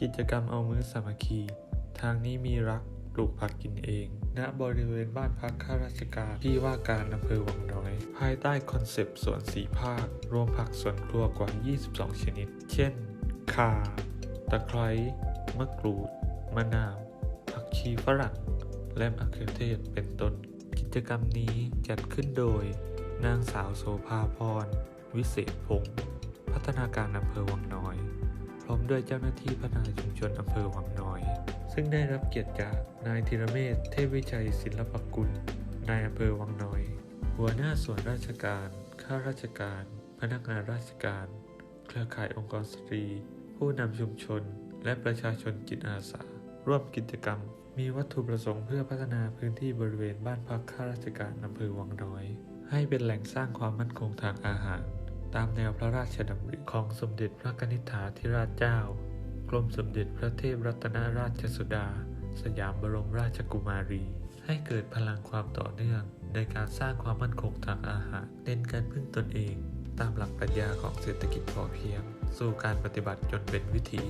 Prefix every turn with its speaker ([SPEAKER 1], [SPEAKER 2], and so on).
[SPEAKER 1] กิจกรรมเอามือสามัคคี ทางนี้มีรักปลูกผักกินเอง ณ บริเวณบ้านพักข้าราชการที่ว่าการอำเภอวังน้อย ภายใต้คอนเซปต์สวนสีภาค รวมผักสวนครัวกว่า 22 ชนิด เช่น ข่า ตะไคร้ มะกรูด มะนาว ผักชีฝรั่ง และมะเขือเทศ เป็นต้น กิจกรรมนี้จัดขึ้นโดย นางสาวโสภาพร วิเศษพงศ์ พัฒนาการอำเภอวังน้อย ร้อมด้วยเจ้าหน้าที่พัฒนาชุมชนอำเภอวังน้อย ซึ่งได้รับเกียรติจากนายธีรเมธเทพวิชัยศิลปกุลนายอำเภอวังน้อย หัวหน้าส่วนราชการ ข้าราชการ พนักงานราชการ เครือข่ายองค์กรสตรี ผู้นำชุมชน และประชาชนจิตอาสา ร่วมกิจกรรม มีวัตถุประสงค์เพื่อพัฒนาพื้นที่บริเวณบ้านพักข้าราชการอำเภอวังน้อย ให้เป็นแหล่งสร้างความมั่นคงทางอาหาร ตามแนวพระราชดำริของสมเด็จพระกนิษฐาธิราชเจ้า กรมสมเด็จพระเทพรัตนราชสุดา สยามบรมราชกุมารี ให้เกิดพลังความต่อเนื่อง ในการสร้างความมั่นคงทางอาหารเน้นการพึ่งตนเอง ตามหลักปรัชญาของเศรษฐกิจพอเพียง สู่การปฏิบัติจนเป็นวิถี